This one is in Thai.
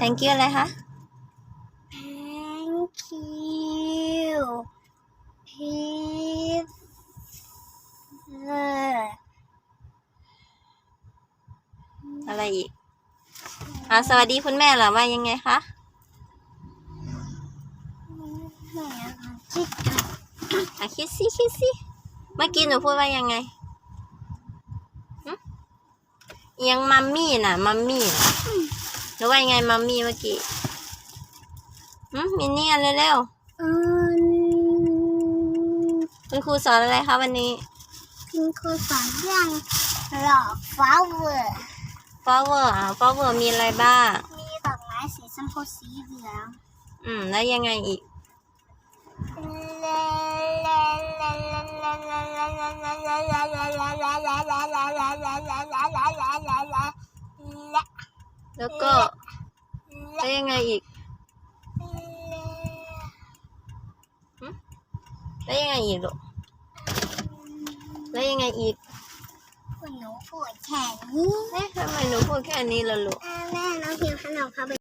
thank you อะไรคะ thank you pizza อะไรอีกอ่าสวัสดีคุณแม่เหรอว่ายังไงคะแม่ค่ะคิดอะคิดสิคิดสิเมื่อกี้หนูพูดว่ายังไงหึยังมัมมี่น่ะมัมมี่น่ะ หรือว่ายังไงมัมมี่เมื่อกี้หึมินเนี่ยนเร็วอืมๆคุณครูสอนอะไรคะวันนี้คุณครูสอนเรื่องหลอกฟลาวเวอร์ flower อ่า flower มีอะไรบ้าง มีดอกไม้สีชมพูสีเหลือง อืม แล้วยังไงอีก แล้วก็แล้วยังไงอีกแล้วยังไงอีกลูกแล้วยังไงอีกคุณหนูปวดแขนนี้เอ๊ะทำไมหนูพูดแค่นี้ล่ะลูก แม่น้องพิมพ์ขนมเขาไป